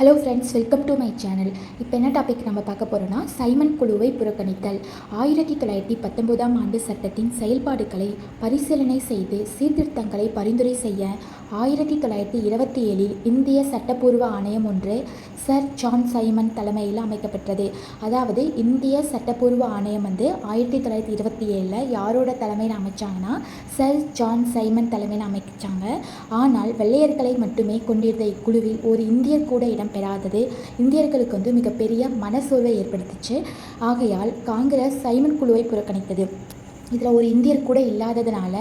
Hello friends welcome to my channel இப்போ என்ன topic நம்ம பார்க்க போகிறோன்னா சைமன் குழுவை புறக்கணித்தல். ஆயிரத்தி தொள்ளாயிரத்தி பத்தொன்பதாம் ஆண்டு சட்டத்தின் செயல்பாடுகளை பரிசீலனை செய்து சீர்திருத்தங்களை பரிந்துரை செய்ய ஆயிரத்தி தொள்ளாயிரத்தி இருபத்தி ஏழில் இந்திய சட்டப்பூர்வ ஆணையம் ஒன்று சர் ஜான் சைமன் தலைமையில் அமைக்கப்பட்டது அதாவது இந்திய சட்டப்பூர்வ ஆணையம் வந்து ஆயிரத்தி தொள்ளாயிரத்தி இருபத்தி ஏழில் யாரோட தலைமையில் அமைச்சாங்கன்னா சர் ஜான் சைமன் தலைமையில் அமைச்சாங்க. ஆனால் வெள்ளையர்களை மட்டுமே கொண்டிருந்த இக்குழுவில் ஒரு இந்தியர் கூட இடம்பெறாதது இந்தியர்களுக்கு வந்து மிகப்பெரிய மனசோர்வை ஏற்படுத்துச்சு. ஆகையால் காங்கிரஸ் சைமன் குழுவை புறக்கணித்தது. இதில் ஒரு இந்தியர் கூட இல்லாததுனால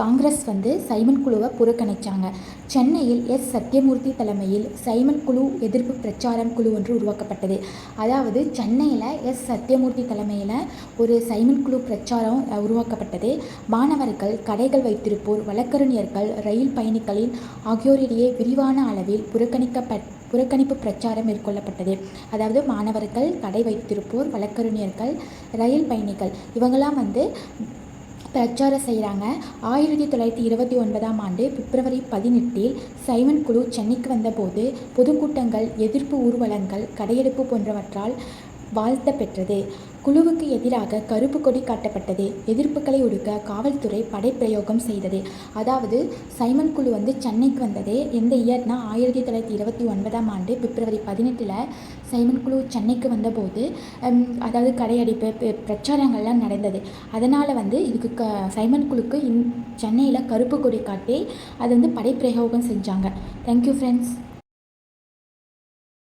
காங்கிரஸ் வந்து சைமன் குழுவை புறக்கணிச்சாங்க. சென்னையில் எஸ். சத்யமூர்த்தி தலைமையில் சைமன் குழு எதிர்ப்பு பிரச்சாரம் குழு ஒன்று உருவாக்கப்பட்டது. அதாவது சென்னையில் எஸ். சத்யமூர்த்தி தலைமையில் ஒரு சைமன் குழு பிரச்சாரம் உருவாக்கப்பட்டது. மாணவர்கள் கடைகள் வைத்திருப்போர் வழக்கறிஞர்கள் ரயில் பயணிகளின் ஆகியோரிடையே விரிவான அளவில் புறக்கணிக்கப்பட் புறக்கணிப்பு பிரச்சாரம் மேற்கொள்ளப்பட்டது. அதாவது மாணவர்கள் கடை வைத்திருப்போர் வழக்கறிஞர்கள் ரயில் பயணிகள் இவங்கெல்லாம் வந்து பிரச்சாரம் செய்கிறாங்க. ஆயிரத்தி தொள்ளாயிரத்தி இருபத்தி ஒன்பதாம் ஆண்டு பிப்ரவரி பதினெட்டில் சைமன் குழு சென்னைக்கு வந்தபோது பொதுக்கூட்டங்கள் எதிர்ப்பு ஊர்வலங்கள் கடையெடுப்பு போன்றவற்றால் வாழ்த்த பெற்றது குழுவுக்கு எதிராக கருப்பு கொடி காட்டப்பட்டது. எதிர்ப்புகளை ஒடுக்க காவல்துறை படைப்பிரயோகம் செய்தது. அதாவது சைமன் குழு வந்து சென்னைக்கு வந்தது. எந்த இயர்னா ஆயிரத்தி தொள்ளாயிரத்தி இருபத்தி ஒன்பதாம் ஆண்டு பிப்ரவரி பதினெட்டில் சைமன் குழு சென்னைக்கு வந்தபோது அதாவது கடையடிப்பு பிரச்சாரங்கள்லாம் நடந்தது. அதனால் வந்து இதுக்கு க சைமன் குழுக்கு இன் சென்னையில் கருப்பு கொடி காட்டி அது வந்து படைப்பிரயோகம் செஞ்சாங்க. Thank you friends